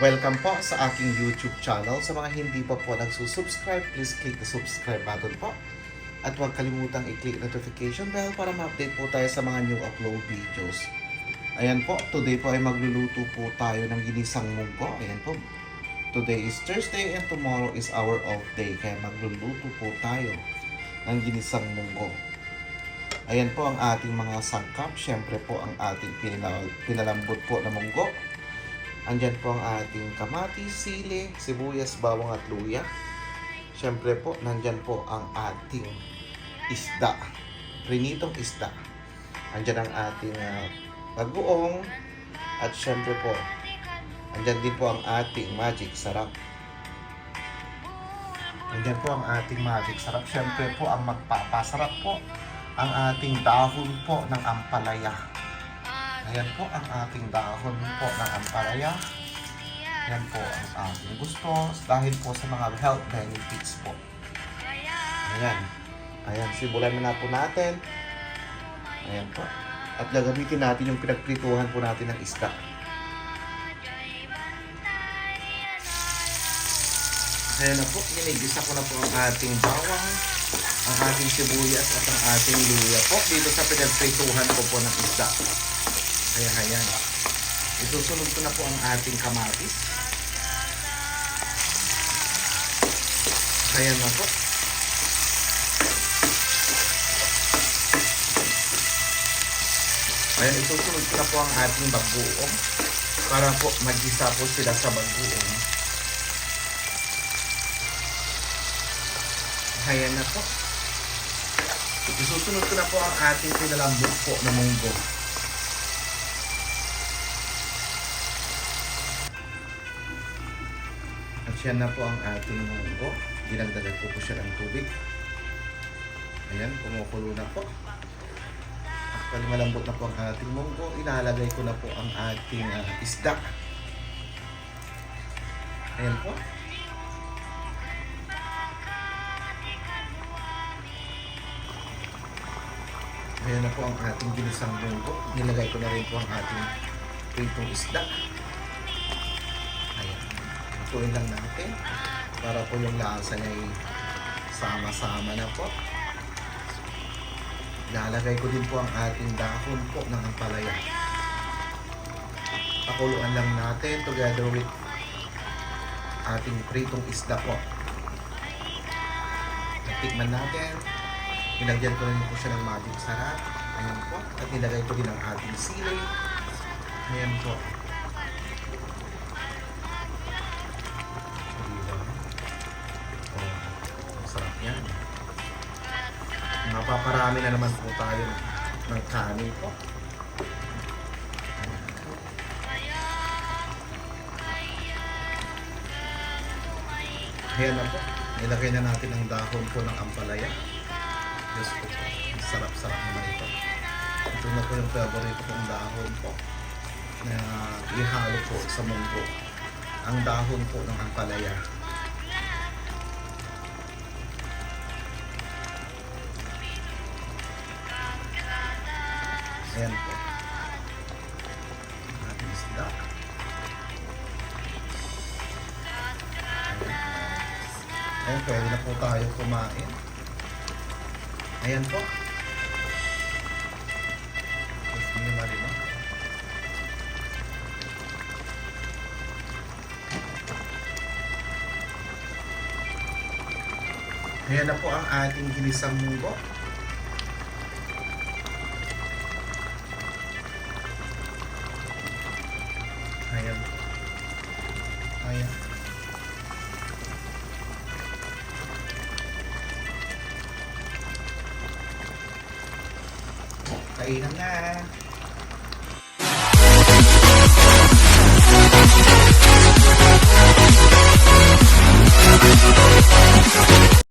Welcome po sa aking YouTube channel. Sa mga hindi pa po nagsusubscribe, please click the subscribe button po. At huwag kalimutang i-click notification bell para ma-update po tayo sa mga new upload videos. Ayan po, today po ay magluluto po tayo ng ginisang munggo. Ayan po, today is Thursday and tomorrow is our off day. Kaya magluluto po tayo ng ginisang munggo. Ayan po ang ating mga sangkap. Siyempre po ang ating pinal- pinalambot po na munggo. Andyan po ang ating kamatis, sili, sibuyas, bawang at luya. Siyempre po, nandyan po ang ating isda. Prinitong isda. Andyan ang ating uh, bagoong. At siyempre po, andyan din po ang ating magic sarap. Andyan po ang ating magic sarap. Siyempre po, ang magpapasarap po, ang ating dahon po ng ampalaya. Ayan po ang ating dahon po ng ampalaya. Yan po ang ating gusto dahil po sa mga health benefits po. Ayan. Ayan, simulan na, po natin. Ayan po. At gagamitin natin yung pinagprituhan po natin ng isda. Ayan na po, ginigisa ko na po ang ating bawang, ang ating sibuyas at ang ating luya po dito sa pinagprituhan ko po ng isda. Kaya ayan. Isusunod ko na po ang ating kamatis. Ayan na po. Ayan, isusunod ko na po ang ating bagoong para po magisa po sila sa bagoong. Ayan na po. Isusunod ko na po ang ating pinalambot po na munggo. Yan na po ang ating munggo. Dinagdagan ko po siya ng tubig. Ayan, kumukulo na po. Actually, malambot na po ang ating munggo. Ilalagay ko na po ang ating ah, isda. Ayan po. Ayan na po ang ating ginisang munggo. Nilagay ko na rin po ang ating pritong isda. Lutuin lang natin para po yung lasa niya ay sama-sama na po. Lalagay ko din po ang ating dahon po ng ampalaya. Pakuluan lang natin together with ating pritong isda po. Tikman natin. Nilagyan ko rin po siya ng magic sarap. Ayan po. At nilagay ko din ang ating sili. Ayan po. Mapaparami na naman po tayo ng kanin. Ayan na po. Nilagay na natin ang dahon po ng ampalaya. Diyos po. Sarap-sarap naman ito. Ito na po yung favorite kong dahon po. Na ihalo po sa munggo. Ang dahon po ng ampalaya. Ayan po. Ating isda. Ayan. Pwede na po tayo kumain. Ayan po. Gusto niyo marino? Ayan na po ang ating ginisang munggo. Ayan. Ayan. Kainan na.